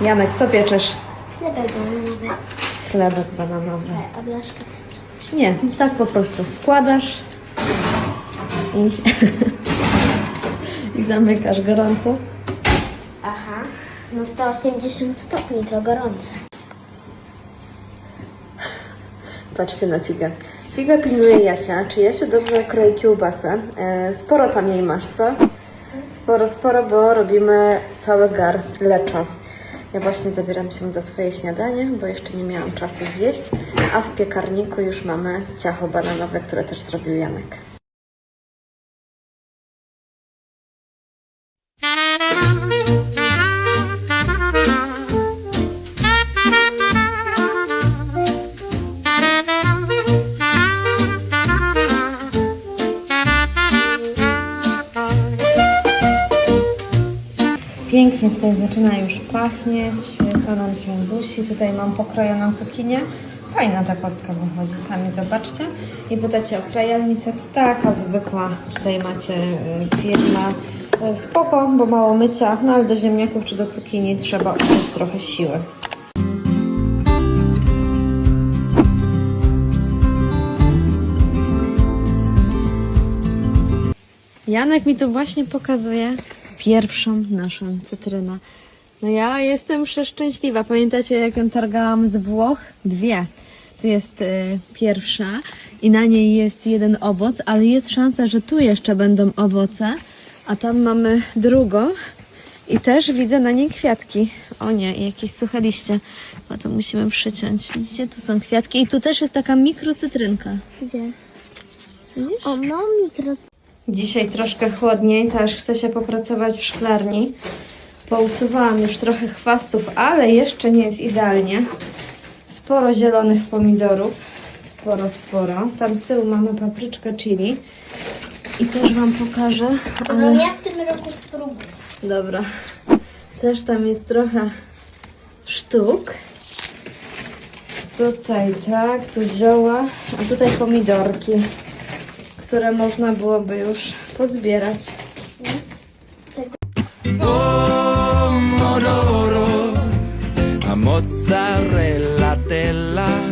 Janek, co pieczesz? Chlebek bananowy. Chlebek bananowy. A blaszka jest Nie, tak po prostu wkładasz i, i zamykasz gorąco. Aha. No 180 stopni to gorące. Patrzcie na figę. Figę pilnuje Jasia. Czy Jasiu dobrze kroi kiełbasę? E, sporo tam jej masz, co? Sporo, sporo, bo robimy cały gar leczo. Ja właśnie zabieram się za swoje śniadanie, bo jeszcze nie miałam czasu zjeść, a w piekarniku już mamy ciacho bananowe, które też zrobił Janek. Pięknie tutaj zaczyna już pachnieć, to nam się dusi. Tutaj mam pokrojoną cukinię. Fajna ta kostka wychodzi, sami zobaczcie. I pytacie o krajalnicę, taka zwykła. Tutaj macie y, firma y, spoko, bo mało mycia, no ale do ziemniaków czy do cukinii trzeba użyć trochę siły. Janek mi tu właśnie pokazuje pierwszą naszą cytrynę. No ja jestem przeszczęśliwa. Pamiętacie, jak ją targałam z Włoch? Dwie. Tu jest y, pierwsza i na niej jest jeden owoc, ale jest szansa, że tu jeszcze będą owoce, a tam mamy drugą i też widzę na niej kwiatki. O nie, jakieś suche liście. Bo to musimy przyciąć. Widzicie, tu są kwiatki i tu też jest taka mikrocytrynka. Gdzie? Widzisz? O, mam mikro... Dzisiaj troszkę chłodniej, też chcę się popracować w szklarni. Pousuwałam już trochę chwastów, ale jeszcze nie jest idealnie. Sporo zielonych pomidorów. Sporo, sporo. Tam z tyłu mamy papryczkę chili. I też Wam pokażę. No Ale... ja w tym roku spróbuję. Dobra. Też tam jest trochę sztuk. Tutaj tak, tu zioła, a tutaj pomidorki, które można byłoby już pozbierać. pomodoro, a mozzarella della